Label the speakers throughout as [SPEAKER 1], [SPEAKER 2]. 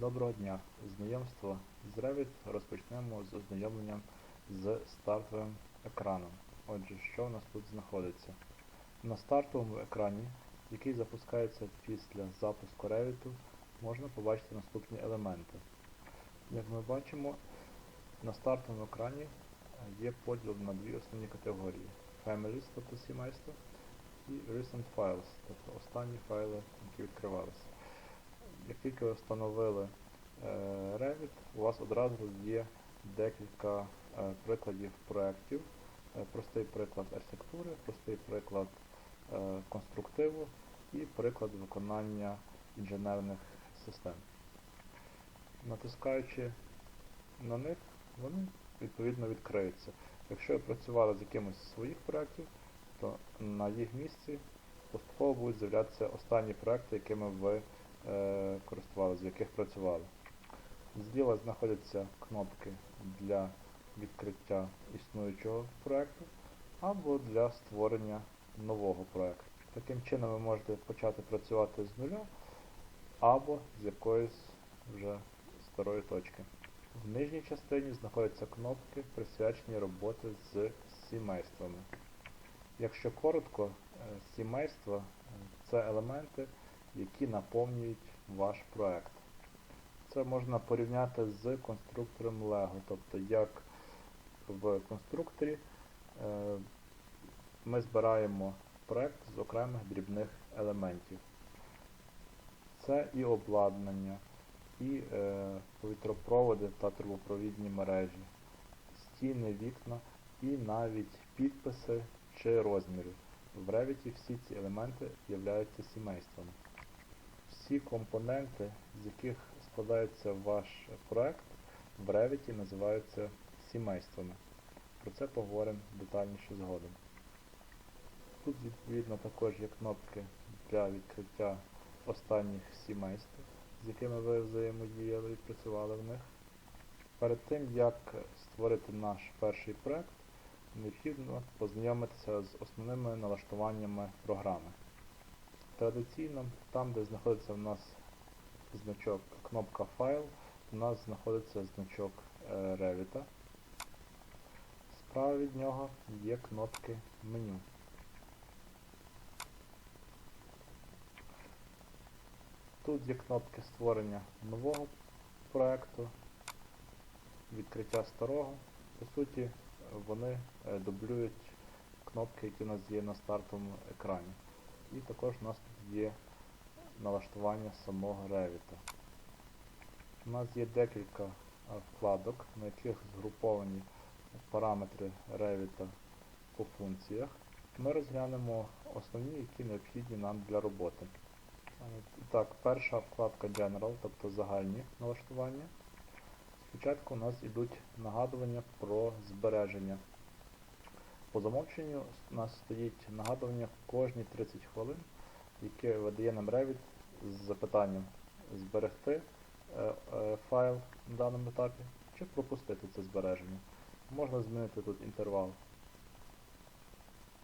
[SPEAKER 1] Доброго дня! Знайомство з Revit розпочнемо з ознайомленням з стартовим екраном. Отже, що у нас тут знаходиться? На стартовому екрані, який запускається після запуску Revit, можна побачити наступні елементи. Як ми бачимо, на стартовому екрані е, є поділ на дві основні категорії Families, тобто сімейство, і Recent Files, тобто останні файли, які відкривалися. Як тільки ви встановили е, Revit, у вас одразу є декілька е, прикладів проєктів. Е, Простий приклад архітектури, простий приклад конструктиву і приклад виконання інженерних систем. Натискаючи на них, вони відповідно відкриються. Якщо ви працювали з якимось з своїх проєктів, то на їх місці поступово будуть з'являтися останні проекти, якими ви користувалися, з яких працювали. Зліва знаходяться кнопки для відкриття існуючого проекту або для створення нового проекту. Таким чином ви можете почати працювати з нуля або з якоїсь вже старої точки. В нижній частині знаходяться кнопки, присвячені роботи з сімействами. Якщо коротко, е, сімейства е, це елементи, які наповнюють ваш проект. Це можна порівняти з конструктором Lego, тобто як в конструкторі е, ми збираємо проект з окремих дрібних елементів. Це і обладнання, і е, повітропроводи та трубопровідні мережі, стіни, вікна і навіть підписи чи розміри. В Revit всі ці елементи являються сімействами. Всі компоненти, з яких складається ваш проект, в Revit називаються сімействами. Про це поговоримо детальніше згодом. Тут відповідно також є кнопки для відкриття останніх сімейств, з якими ви взаємодіяли і працювали в них. Перед тим, як створити наш перший проект, необхідно познайомитися з основними налаштуваннями програми. Традиційно, там, де знаходиться в нас значок кнопка файл, у нас знаходиться значок е, Revit. Справа від нього є кнопки меню. Тут є кнопки створення нового проекту, відкриття старого. По суті, вони е, дублюють кнопки, які у нас є на стартовому екрані. І також у нас тут є налаштування самого Revit. У нас є декілька е, вкладок, на яких згруповані параметри Revit по функціях. Ми розглянемо основні, які необхідні нам для роботи. Е, Так, перша вкладка General, тобто загальні налаштування. Спочатку у нас йдуть нагадування про збереження. По замовченню у нас стоїть нагадування кожні 30 хвилин, яке видає нам Revit з запитанням зберегти е, е, файл на даному етапі чи пропустити це збереження. Можна змінити тут інтервал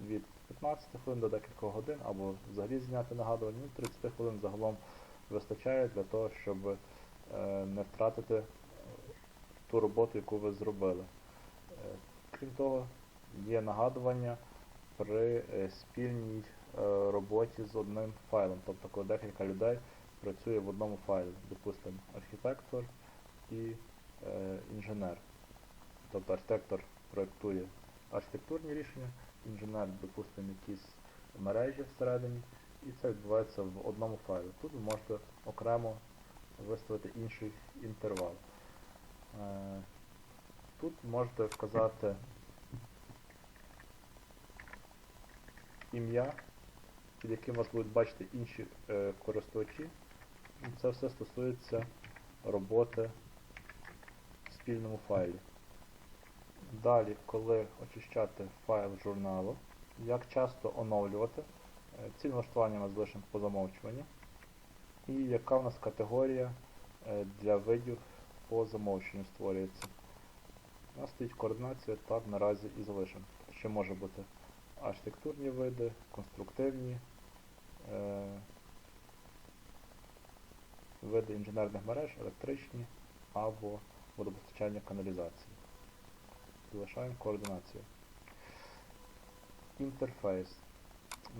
[SPEAKER 1] від 15 хвилин до декількох годин, або взагалі зняти нагадування. Ну, 30 хвилин загалом вистачає для того, щоб е, не втратити ту роботу, яку ви зробили. Крім того, є нагадування при е, спільній е, роботі з одним файлом. Тобто, коли декілька людей працює в одному файлі, допустимо, архітектор і е, інженер. Тобто архітектор проєктує архітектурні рішення, інженер, допустимо, якісь мережі всередині, і це відбувається в одному файлі. Тут ви можете окремо виставити інший інтервал. Тут можете вказати ім'я, під яким вас будуть бачити інші е, користувачі. Це все стосується роботи в спільному файлі. Далі, коли очищати файл журналу, як часто оновлювати, е, ці налаштування ми залишимо по замовчуванню. І яка в нас категорія е, для видів по замовченню створюється. У нас стоїть координація, так наразі і залишимо. Ще може бути архітектурні види, конструктивні, е, види інженерних мереж, електричні або водопостачання каналізації. Залишаємо координацію. Інтерфейс.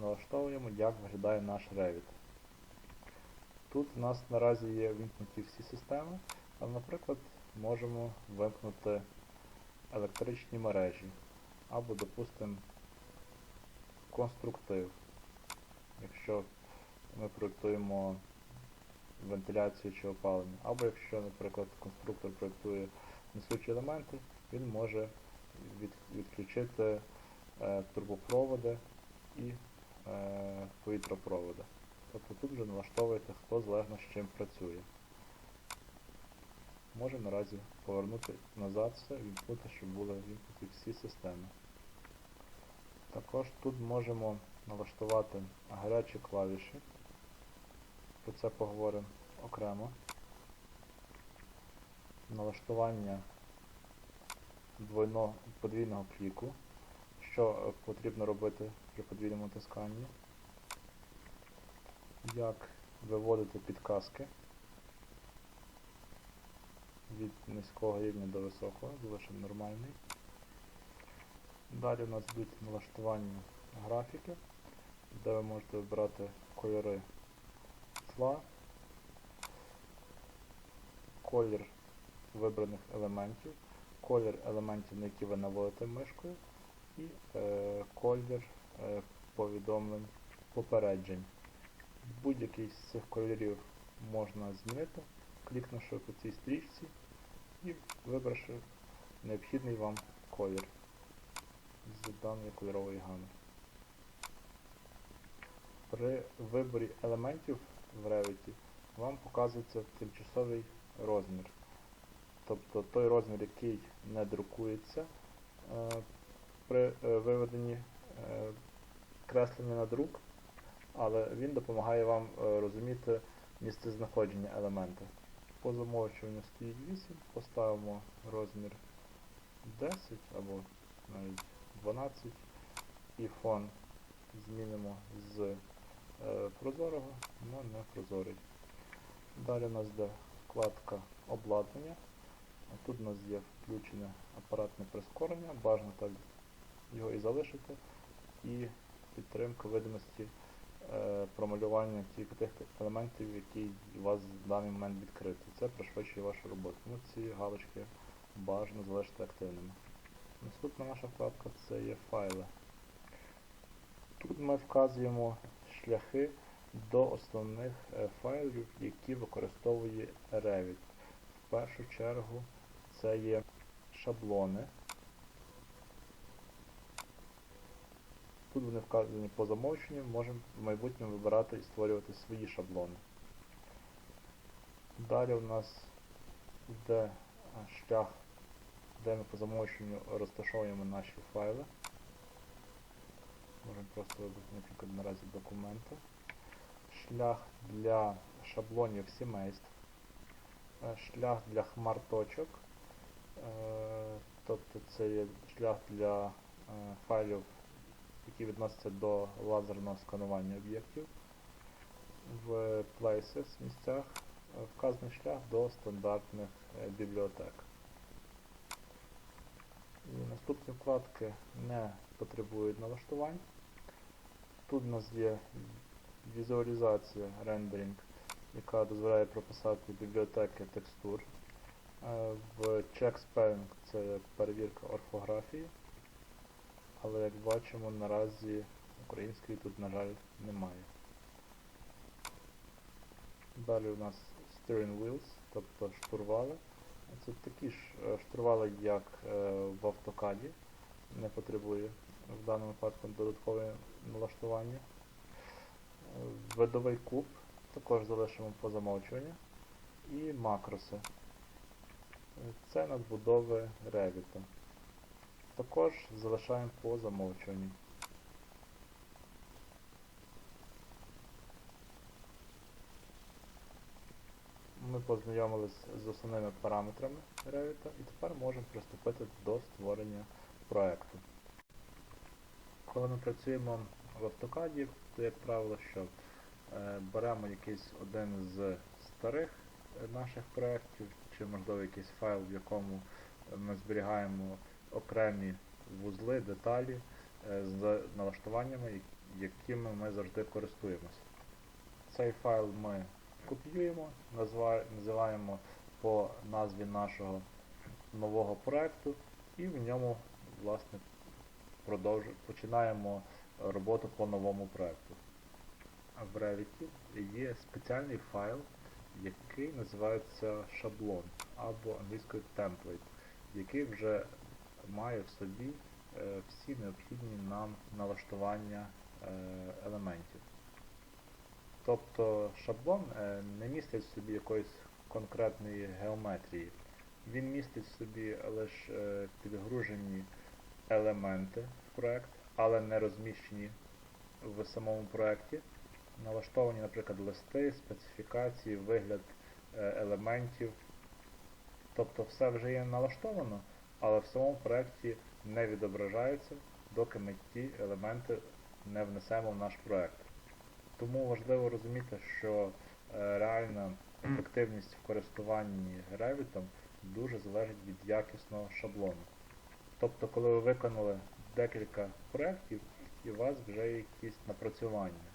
[SPEAKER 1] Налаштовуємо, як виглядає наш Revit. Тут у нас наразі є вимкнуті всі системи, але, наприклад, можемо вимкнути електричні мережі або, допустимо, конструктив. Якщо ми проєктуємо вентиляцію чи опалення, або якщо, наприклад, конструктор проєктує несучі елементи, він може від, відключити е, турбопроводи і е, повітропроводи. Тобто тут вже налаштовуєте, хто залежно з чим працює. Можемо наразі повернути назад все, вімкнути, щоб були всі системи. Також тут можемо налаштувати гарячі клавіші. Про це поговоримо окремо. Налаштування двойного подвійного кліку. Що е, потрібно робити при подвійному натисканні. Як виводити підказки від низького рівня до високого, залишимо нормальний. Далі у нас йдуть налаштування графіки, де ви можете вибирати кольори тла, колір вибраних елементів, колір елементів, на які ви наводите мишкою, і е, колір е, повідомлень попереджень. Будь-який з цих кольорів можна змінити, клікнувши по цій стрічці і вибравши необхідний вам колір з даної кольорової гами. При виборі елементів в Revit вам показується тимчасовий розмір. Тобто той розмір, який не друкується е, при е, виведенні е, креслення на друк, але він допомагає вам розуміти місце знаходження елемента. По замовчуванню стоїть 8, поставимо розмір 10 або навіть 12 і фон змінимо з е, прозорого на непрозорий. Далі у нас йде вкладка обладнання. Тут у нас є включене апаратне прискорення, бажано так його і залишити, і підтримка видимості е, промалювання тих тих елементів, які у вас в даний момент відкриті. Це пришвидшує вашу роботу. Тому ці галочки бажано залишити активними. Наступна наша вкладка це є файли. Тут ми вказуємо шляхи до основних е, файлів, які використовує Revit. В першу чергу це є шаблони. Тут вони вказані по замовченню, можемо в майбутньому вибирати і створювати свої шаблони. Далі у нас йде е, шлях, де ми по замовченню розташовуємо наші файли. Можемо просто вибрати, наприклад, наразі документи. Шлях для шаблонів сімейств. Е, Шлях для хмар точок. Е, Тобто це є шлях для е, файлів, які відносяться до лазерного сканування об'єктів. В Places місцях вказаний шлях до стандартних бібліотек. І наступні вкладки не потребують налаштувань. Тут у нас є візуалізація рендеринг, яка дозволяє прописати бібліотеки текстур. Е, В check spelling це перевірка орфографії, але як бачимо наразі української тут, на жаль, немає. Далі у нас steering wheels, тобто штурвали. Це такі ж е, штурвали, як е, в автокаді, не потребує в даному випадку додаткове налаштування. Видовий куб також залишимо по замовчуванню. І макроси. Це надбудови Revit. Також залишаємо по замовчуванню. Ми познайомились з основними параметрами Revit і тепер можемо приступити до створення проекту. Коли ми працюємо в автокаді, то як правило, що е, беремо якийсь один з старих е, наших проєктів, чи можливо якийсь файл, в якому ми зберігаємо окремі вузли, деталі е, з налаштуваннями, якими ми завжди користуємося. Цей файл ми копіюємо, називаємо по назві нашого нового проекту і в ньому власне продовжу, починаємо роботу по новому проекту. В Revit є спеціальний файл, який називається шаблон або англійською template, який вже має в собі е, всі необхідні нам налаштування е, елементів. Тобто шаблон е, не містить в собі якоїсь конкретної геометрії. Він містить в собі лише е, підгружені елементи в проект, але не розміщені в самому проекті. Налаштовані, наприклад, листи, специфікації, вигляд е, елементів. Тобто все вже є налаштовано, але в самому проекті не відображається, доки ми ті елементи не внесемо в наш проект. Тому важливо розуміти, що е, реальна ефективність в користуванні Revit дуже залежить від якісного шаблону. Тобто, коли ви виконали декілька проєктів і у вас вже є якісь напрацювання,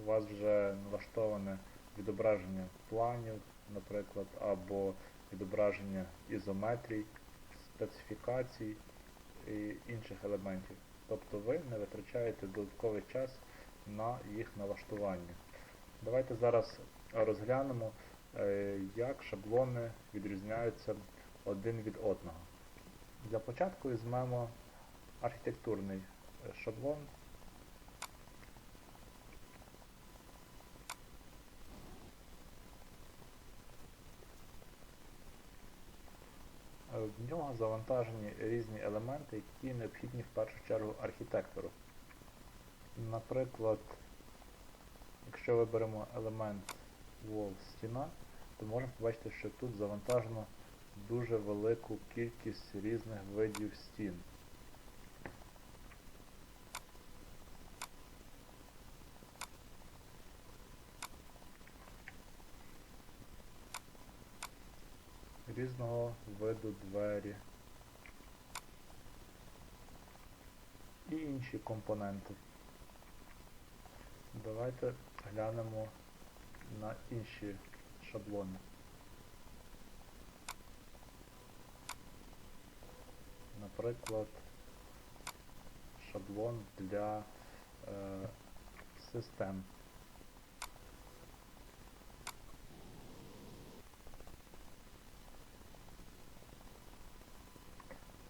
[SPEAKER 1] у вас вже налаштоване відображення планів, наприклад, або відображення ізометрій, специфікацій і інших елементів. Тобто ви не витрачаєте додатковий час на їх налаштування. Давайте зараз розглянемо, е, як шаблони відрізняються один від одного. Для початку візьмемо архітектурний е, шаблон. В нього завантажені різні елементи, які необхідні в першу чергу архітектору. Наприклад, якщо виберемо елемент wall стіна, то можемо побачити, що тут завантажено дуже велику кількість різних видів стін. Різного виду двері і інші компоненти. Давайте глянемо на інші шаблони. Наприклад, шаблон для е, систем.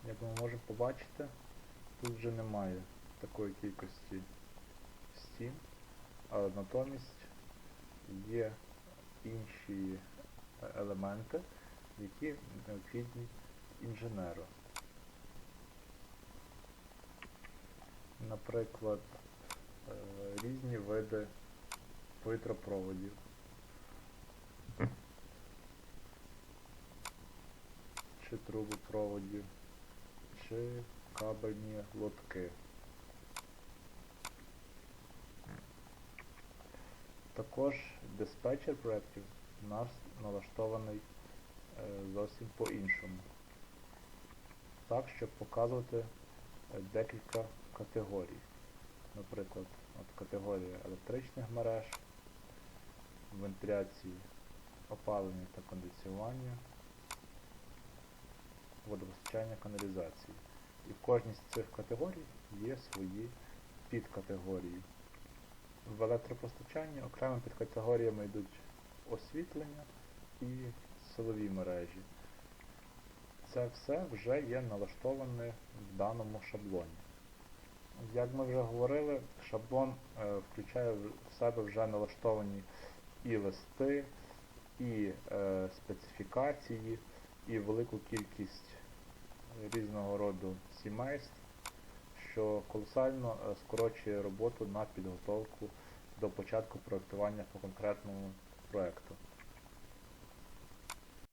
[SPEAKER 1] Як ми можемо побачити, тут вже немає такої кількості стін, але натомість є інші е, елементи, які необхідні інженеру. Наприклад, е, різні види повітропроводів. Чи трубопроводів, чи кабельні лотки. Також диспетчер проєктів у нас налаштований е, зовсім по-іншому. Так, щоб показувати е, декілька категорій. Наприклад, от категорія електричних мереж, вентиляції, опалення та кондиціювання, водопостачання каналізації. І в кожній з цих категорій є свої підкатегорії. В електропостачанні окремими підкатегоріями йдуть освітлення і силові мережі. Це все вже є налаштоване в даному шаблоні. Як ми вже говорили, шаблон е, включає в себе вже налаштовані і листи, і е, специфікації, і велику кількість різного роду сімейств, що колосально е, скорочує роботу на підготовку до початку проєктування по конкретному проєкту.